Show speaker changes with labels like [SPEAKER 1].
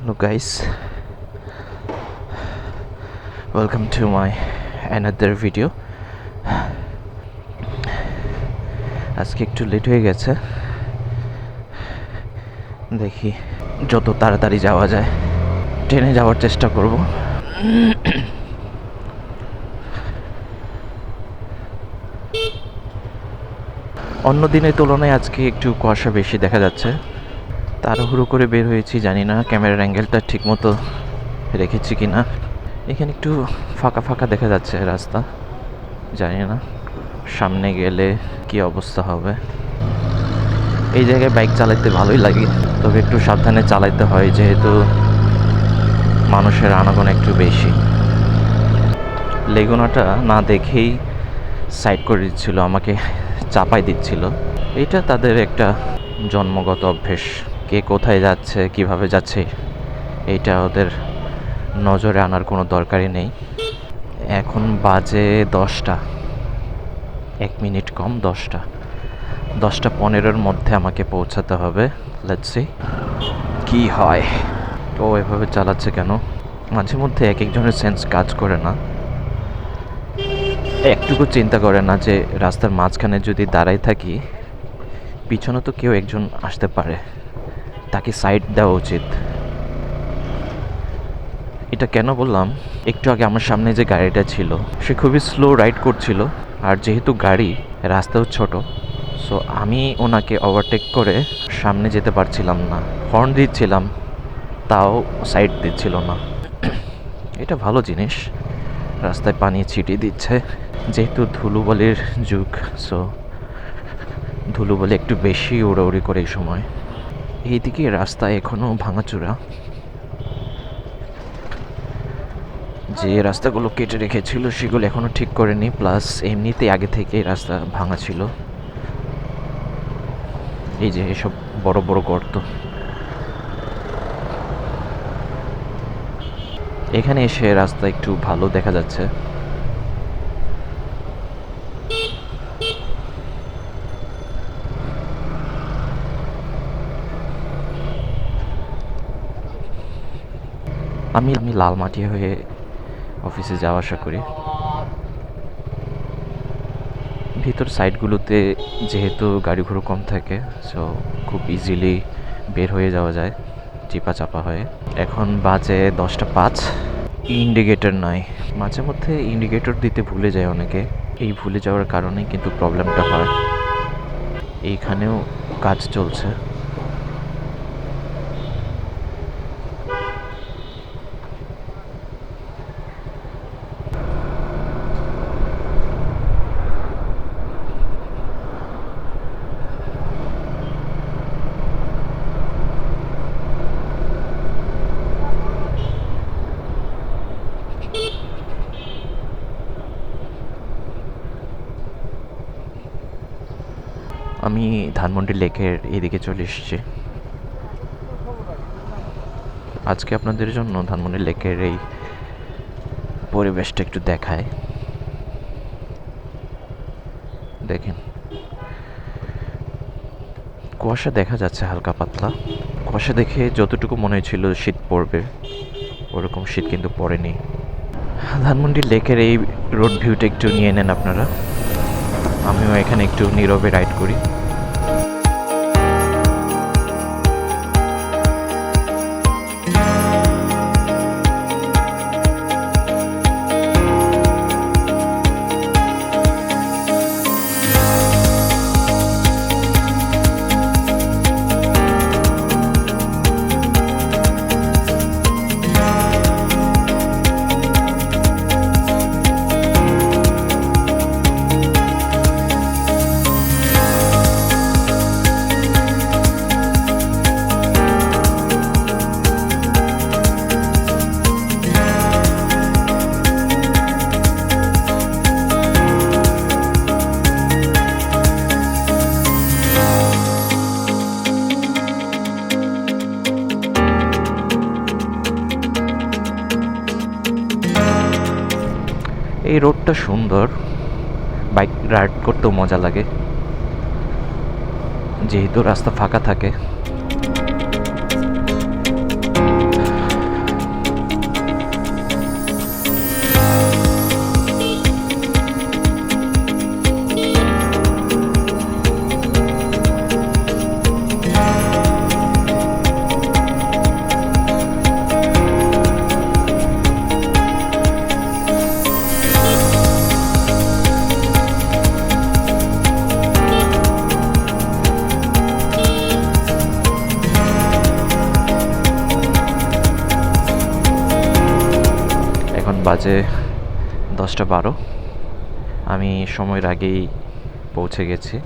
[SPEAKER 1] Hello, guys. Welcome to my another video. আজকে একটু late হয়ে গেছে দেখি যত তাড়াতাড়ি যাওয়া যায় ট্রেনে যাওয়ার চেষ্টা করব অন্য দিনের তুলনায় আজকে একটু কুয়াশা বেশি দেখা যাচ্ছে তাড়াহুড়ো করে বের হয়েছি, জানি না ক্যামেরার অ্যাঙ্গেলটা ঠিক মতো রেখেছি কি না এখানে একটু ফাঁকা ফাঁকা দেখা যাচ্ছে রাস্তা, জানি না। সামনে গেলে কি অবস্থা হবে? এই জায়গায় বাইক চালাতে ভালোই লাগে, তবে একটু সাবধানে চালাতে হয়, যেহেতু মানুষের আনাগোনা একটু বেশি। লেগুনাটা না দেখেই সাইড করে দিচ্ছিল, আমাকে চাপাই দিচ্ছিল। এটা তাদের একটা জন্মগত অভ্যেস। কে কোথায় যাচ্ছে, কীভাবে যাচ্ছে, এইটা ওদের নজরে আনার কোনো দরকারই নেই। এখন বাজে দশটা। এক মিনিট কম, দশটা। দশটা পনেরোর মধ্যে আমাকে পৌঁছাতে হবে। লেটসি কি হয়। ও এভাবে চালাচ্ছে কেন? মাঝে মধ্যে এক একজনের সেন্স কাজ করে না। একটুকু চিন্তা করে না যে রাস্তার মাঝখানে যদি দাঁড়াই থাকি, পিছনে তো কেউ একজন আসতে পারে। তাকে সাইড দেওয়া উচিত। এটা কেন বললাম? একটু আগে আমার সামনে যে গাড়িটা ছিল, সে খুবই স্লো রাইড করছিল, আর যেহেতু গাড়ি রাস্তাও ছোট সো আমি ওনাকে ওভারটেক করে সামনে যেতে পারছিলাম না। হর্ন দিচ্ছিলাম, তাও সাইড দিচ্ছিল না। এটা ভালো জিনিস, রাস্তায় পানি ছিটিয়ে দিচ্ছে, যেহেতু ধুলোবালির যুগ সো ধুলোবালি একটু বেশি উড়াউড়ি করে এই সময়। এইদিকে রাস্তা এখনও ভাঙাচোরা। যে রাস্তাগুলো কেটে রেখেছিল সেগুলো এখনও ঠিক করেনি, প্লাস এমনিতে আগে থেকে রাস্তা ভাঙা ছিল। এই যে এসব বড় বড় গর্ত। এখানে এসে রাস্তা একটু ভালো দেখা যাচ্ছে। আমি আমি লালমাটি হয়ে অফিসে যাওয়া আসা করি। ভিতর সাইডগুলোতে যেহেতু গাড়ি ঘোড়া কম থাকে সো খুব ইজিলি বের হয়ে যাওয়া যায় চিপা চাপা হয়ে। এখন বাজে দশটা পাঁচ। ইন্ডিকেটর নাই। মাঝে মধ্যে ইন্ডিকেটর দিতে ভুলে যায় অনেকে। এই ভুলে যাওয়ার কারণেই কিন্তু প্রবলেমটা হয়। এইখানেও কাজ চলছে। আমি ধানমন্ডি লেকের এদিকে চলে এসেছি। আজকে আপনাদের জন্য ধানমন্ডি লেকের এই পরিবেশটা একটু দেখায়। দেখেন। কুয়াশা দেখা যাচ্ছে হালকা পাতলা। কুয়াশা দেখে যতটুকু মনে হয়েছিল শীত পড়বে, ওরকম শীত কিন্তু পড়েনি। ধানমন্ডি লেকের এই রোড ভিউটা একটু নিয়ে নেন আপনারা। আমিও এখানে একটু নীরবে রাইড করি। এই রোডটা সুন্দর। বাইক রাইড করতেও মজা লাগে। যেহেতু রাস্তা ফাঁকা থাকে। বাজে দশটা বারো। আমি সময়ের আগেই পৌঁছে গেছি।